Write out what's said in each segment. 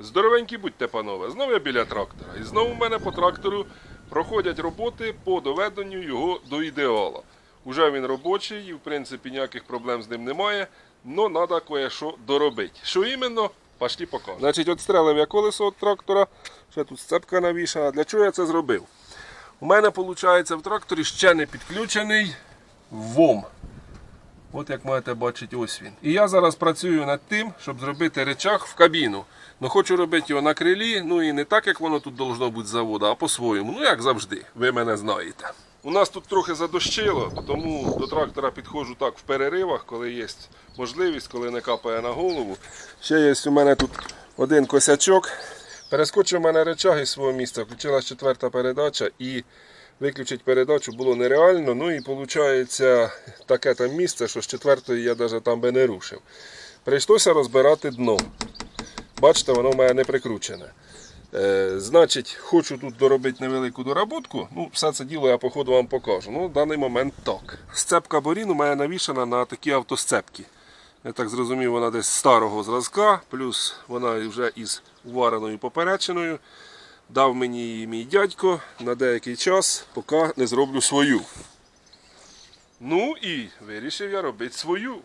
Здоровенькі будьте, панове, знову я біля трактора. І знову в мене по трактору проходять роботи по доведенню його до ідеала. Уже він робочий і в принципі ніяких проблем з ним немає, але треба кое-що доробити. Що іменно? Пошли покажу. Значить, отстрелив я колесо від трактора, ще тут сцепка навішана. Для чого я це зробив? У мене виходить в тракторі ще не підключений ВОМ. От як можете бачити, ось він. І я зараз працюю над тим, щоб зробити речах в кабіну. Ну хочу робити його на крилі, ну і не так, як воно тут должно бути з заводу, а по-своєму. Ну як завжди, ви мене знаєте. У нас тут трохи задощило, тому до трактора підходжу так в переривах, коли є можливість, коли не капає на голову. Ще є у мене тут один косячок. Перескочив у мене речах із свого місця, включилась четверта передача і виключити передачу було нереально. Ну і виходить таке там місце, що з четвертої я навіть там би не рушив. Прийшлося розбирати дно. Бачите, воно в мене не прикручене. Е, значить, хочу тут доробити невелику доработку. Ну, все це діло я по ходу вам покажу. Ну, в даний момент так. Сцепка борін у мене навішана на такі автосцепки. Я так зрозумів, вона десь старого зразка, плюс вона вже із увареною поперечиною. Дав мені її мій дядько на деякий час, поки не зроблю свою. Ну і вирішив я робити свою.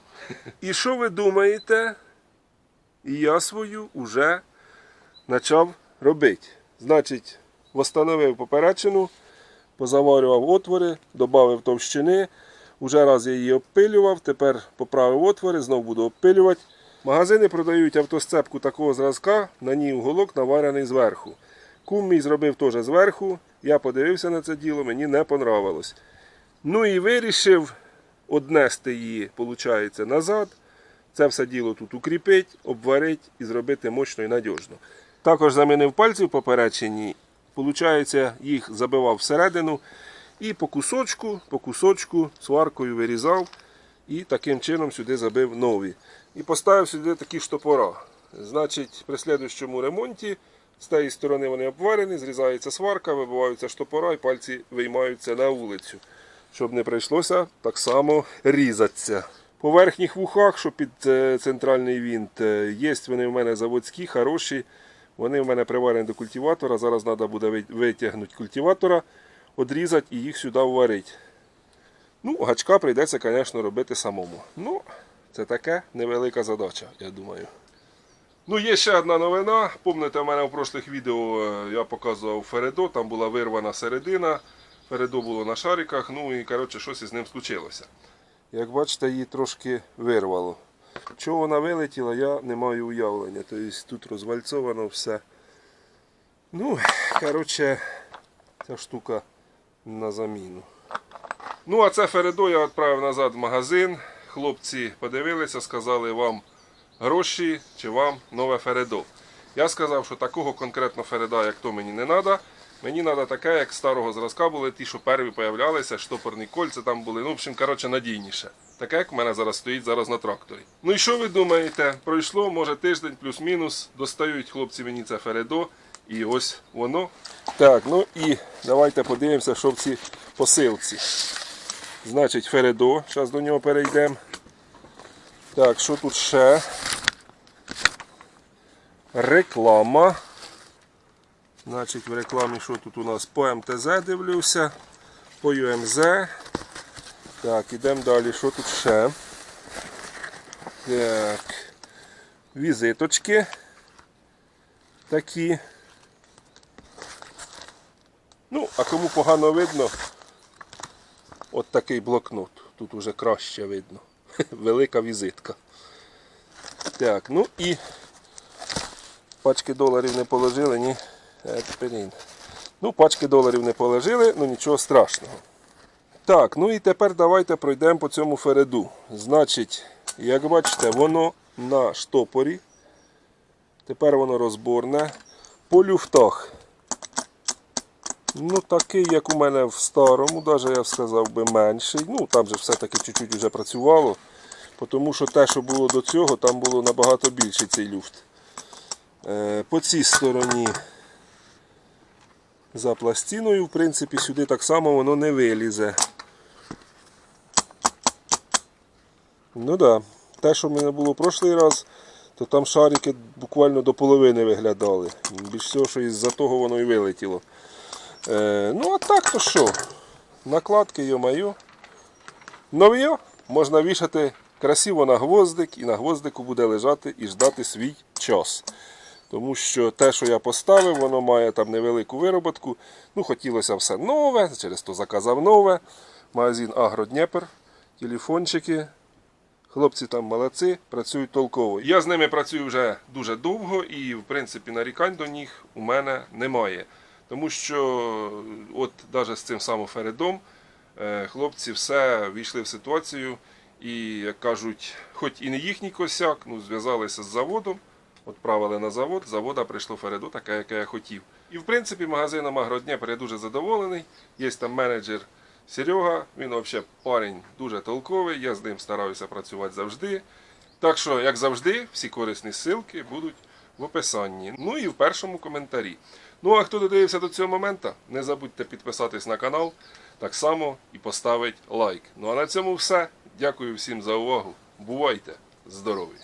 І що ви думаєте? І я свою вже почав робити. Значить, встановив поперечину, позаварював отвори, додав товщини. Уже раз я її обпилював, тепер поправив отвори, знову буду обпилювати. Магазини продають автосцепку такого зразка, на ній уголок наварений зверху. Кум мій зробив теж зверху. Я подивився на це діло, мені не понравилось. Ну і вирішив однести її, виходить, назад. Це все діло тут укріпити, обварити і зробити мощно і надіжно. Також замінив пальці в поперечині. Получається, їх забивав всередину і по кусочку, по кусочку сваркою вирізав і таким чином сюди забив нові. І поставив сюди такі штопора. Значить, при слідущому ремонті з тієї сторони вони обварені, зрізається сварка, вибиваються штопора і пальці виймаються на вулицю, щоб не прийшлося так само різатися. По верхніх вухах, що під е, центральний вінт, е, є вони в мене заводські, хороші. Вони в мене приварені до культиватора. Зараз треба буде витягнути культиватора, одрізати і їх сюди вварити. Ну, гачка прийдеться, звісно, робити самому. Ну, це таке невелика задача, я думаю. Ну, є ще одна новина. Помните, в мене в прошлих відео е, я показував Фередо, там була вирвана середина. Фередо було на шариках, ну і коротше, щось із ним случилося. Як бачите, її трошки вирвало. Чого вона вилетіла, я не маю уявлення. Тобто тут розвальцовано все. Ну, коротше, ця штука на заміну. Ну, а це Фередо я відправив назад в магазин. Хлопці подивилися, сказали вам гроші чи вам нове Фередо. Я сказав, що такого конкретно Фереда, як то мені не треба. Мені треба таке, як старого зразка були, ті, що перві появлялися, штопорні кольця там були. Ну, в общем, коротше, надійніше. Таке, як в мене зараз стоїть зараз на тракторі. Ну і що ви думаєте? Пройшло, може, тиждень плюс-мінус. Достають хлопці мені це Фередо. І ось воно. Так, ну і давайте подивимося, що в цій посилці. Значить, Фередо. Зараз до нього перейдемо. Так, що тут ще? Реклама. Значить, в рекламі що тут у нас? По МТЗ дивлюся, по ЮМЗ. Так, ідемо далі. Що тут ще? Так. Візиточки. Такі. Ну, а кому погано видно, от такий блокнот. Тут уже краще видно. Велика візитка. Так, ну і пачки доларів не положили, ні. Е. Ну, пачки доларів не положили, ну нічого страшного. Так, ну і тепер давайте пройдемо по цьому фереду. Значить, як бачите, воно на штопорі. Тепер воно розборне. По люфтах. Ну, такий, як у мене в старому, навіть я б сказав би менший. Ну, там же все-таки чуть-чуть вже працювало. Тому що те, що було до цього, там було набагато більший цей люфт. Е, По цій стороні за пластиною, в принципі, сюди так само воно не вилізе. Ну так, да. те, що в мене було в прошлий раз, то там шарики буквально до половини виглядали. Більш всього, що із-за того воно і вилетіло. Е, ну а так то що? Накладки, йо-майо. Нов'є можна вішати красиво на гвоздик, і на гвоздику буде лежати і ждати свій час. Тому що те, що я поставив, воно має там невелику вироботку. Ну, хотілося все нове, через то заказав нове. Магазин Агродніпр, телефончики. Хлопці там молодці, працюють толково. Я з ними працюю вже дуже довго і, в принципі, нарікань до них у мене немає. Тому що, от навіть з цим самим Фередом, е, хлопці все війшли в ситуацію і, як кажуть, хоч і не їхній косяк, ну, зв'язалися з заводом, відправили на завод, завода прийшло Фередо, таке, яке я хотів. І, в принципі, магазином Агродніпр я дуже задоволений. Є там менеджер Серега, він взагалі парень дуже толковий, я з ним стараюся працювати завжди. Так що, як завжди, всі корисні ссылки будуть в описанні. Ну і в першому коментарі. Ну а хто додивився до цього моменту, не забудьте підписатись на канал, так само і поставити лайк. Ну а на цьому все. Дякую всім за увагу. Бувайте здорові!